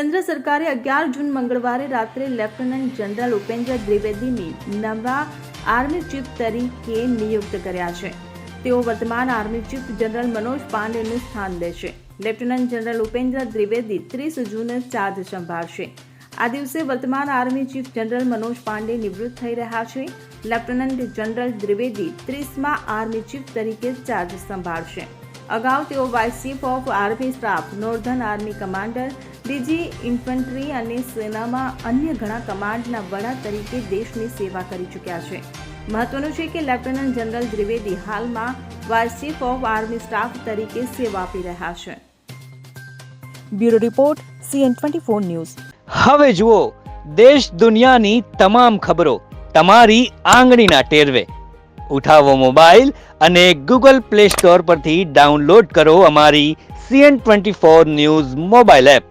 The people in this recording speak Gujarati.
સરકારે અગિયાર જૂન મંગળવારે રાત્રે લેફ્ટનન્ટ જનરલ ઉપેન્દ્ર દ્વિવેદીની નવા આર્મી ચીફ તરીકે નિયુક્ત કર્યા છે. તેઓ વર્તમાન આર્મી ચીફ જનરલ મનોજ પાંડેનું સ્થાન લેશે. લેફ્ટનન્ટ જનરલ ઉપેન્દ્ર દ્વિવેદી ત્રીસ જૂને ચાર્જ સંભાળશે. આ દિવસે વર્તમાન army chief general Manoj Pande નિવૃત્ત થઈ રહ્યા છે. લેફ્ટનન્ટ જનરલ દ્વિવેદી ત્રીસમાં આર્મી ચીફ તરીકે ચાર્જ સંભાળશે. અગાઉ તેઓ vice chief of army staff, northern army commander DG infantry અને સેનામાં અન્ય ઘણા કમાન્ડના વડા તરીકે દેશની સેવા કરી ચૂક્યા છે. મહત્વનું છે કે લેફ્ટનન્ટ જનરલ દ્વિવેદી હાલમાં vice chief of army staff તરીકે સેવા આપી રહ્યા છે. Bureau report, CN twenty four news. હવે જુઓ, દેશ દુનિયાની તમામ ખબરો તમારી આંગળીના ટેરવે. ઉઠાવો મોબાઈલ અને ગૂગલ પ્લે સ્ટોર પરથી ડાઉનલોડ કરો અમારી CN twenty four news mobile app.